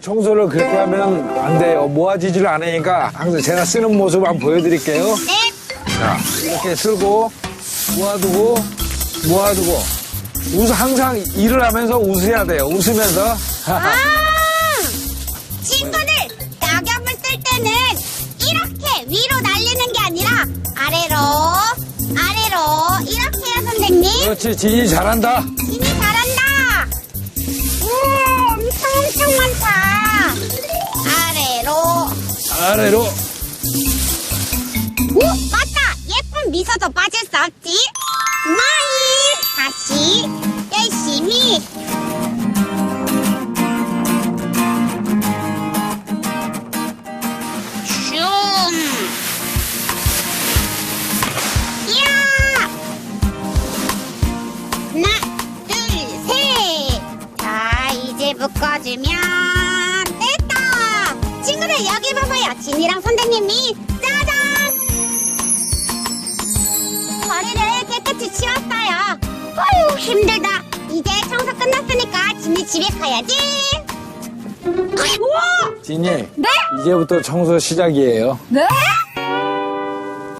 청소를 그렇게 하면 안 돼요. 모아지질 않으니까 항상 제가 쓰는 모습 한번 보여드릴게요. 자, 이렇게 쓸고 모아두고 모아두고 웃 항상 일을 하면서 웃어야 돼요. 웃으면서. 아 위로 날리는 게 아니라 아래로, 아래로 이렇게 해요, 선생님. 그렇지 진이 잘한다. 진이 잘한다. 오, 엄청 엄청 많다. 아래로. 아래로 오, 맞다. 예쁜 미소도 빠질 묶어주면 됐다. 친구들 여기 봐봐요. 진이랑 선생님이 짜잔. 머리를 깨끗이 치웠어요. 어휴 힘들다. 이제 청소 끝났으니까 진이 집에 가야지. 우와! 진이 네? 이제부터 청소 시작이에요. 네?